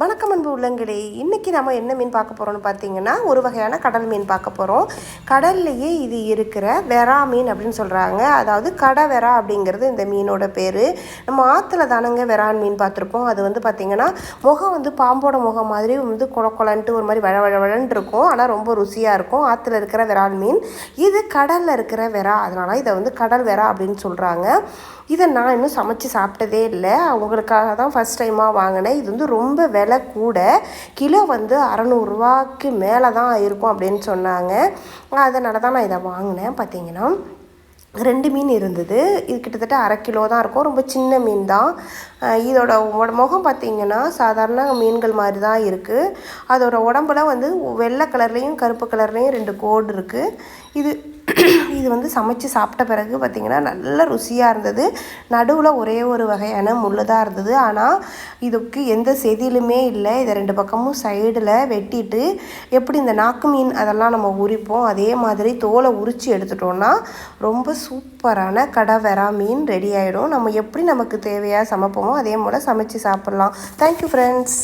வணக்கம் அன்பு உள்ளங்களே இன்றைக்கி நம்ம என்ன மீன் பார்க்க போகிறோம்னு பார்த்தீங்கன்னா ஒரு வகையான கடல் மீன் பார்க்க போகிறோம் கடல்லையே இது இருக்கிற வெறா மீன் அப்படின்னு சொல்கிறாங்க அதாவது கடை வெறா அப்படிங்கிறது இந்த மீனோட பேர். நம்ம ஆற்றுல தானங்க வெறான் மீன் பார்த்துருப்போம் அது வந்து பார்த்திங்கன்னா முகம் வந்து பாம்போட முகம் மாதிரி வந்து குளக்குளன்ட்டு ஒரு மாதிரி வழ வழ வழன்ட்டு இருக்கும். ஆனால் ரொம்ப ருசியாக இருக்கும். ஆற்றுல இருக்கிற வெறால் மீன். இது கடலில் இருக்கிற வெறா. அதனால் இதை வந்து கடல் வெறா அப்படின்னு சொல்கிறாங்க இதை நான் இன்னும் சமைச்சு சாப்பிட்டதே இல்லை. அவங்களுக்காக தான் ஃபஸ்ட் டைமாக வாங்கினேன். இது வந்து ரொம்ப விலை கூட கிலோ வந்து அறநூறுரூவாக்கு மேலே தான் இருக்கும் அப்படின்னு சொன்னாங்க. அதனால தான் நான் இதை வாங்கினேன். பார்த்தீங்கன்னா ரெண்டு மீன் இருந்தது. இது கிட்டத்தட்ட அரை கிலோ தான் இருக்கும். ரொம்ப சின்ன மீன் தான். இதோட முகம் பார்த்தீங்கன்னா சாதாரண மீன்கள் மாதிரி தான் இருக்குது அதோட உடம்புல வந்து வெள்ளை கலர்லேயும் கருப்பு கலர்லேயும் ரெண்டு கோடு இருக்குது இது இது வந்து சமைச்சு சாப்பிட்ட பிறகு பார்த்திங்கன்னா நல்ல ருசியாக இருந்தது. நடுவில் ஒரே ஒரு வகையான முள்ளு தான் இருந்தது. ஆனால் இதுக்கு எந்த செதிலுமே இல்லை. இதை ரெண்டு பக்கமும் சைடில் வெட்டிட்டு எப்படி இந்த நாக்கு மீன் அதெல்லாம் நம்ம உரிப்போம்? அதே மாதிரி தோலை உரித்து எடுத்துட்டோன்னா ரொம்ப சூப்பரான கடவரா மீன் ரெடி ஆகிடும் நம்ம எப்படி நமக்கு தேவையாக சமைப்போமோ அதே போல் சமைச்சு சாப்பிட்லாம். Thank you friends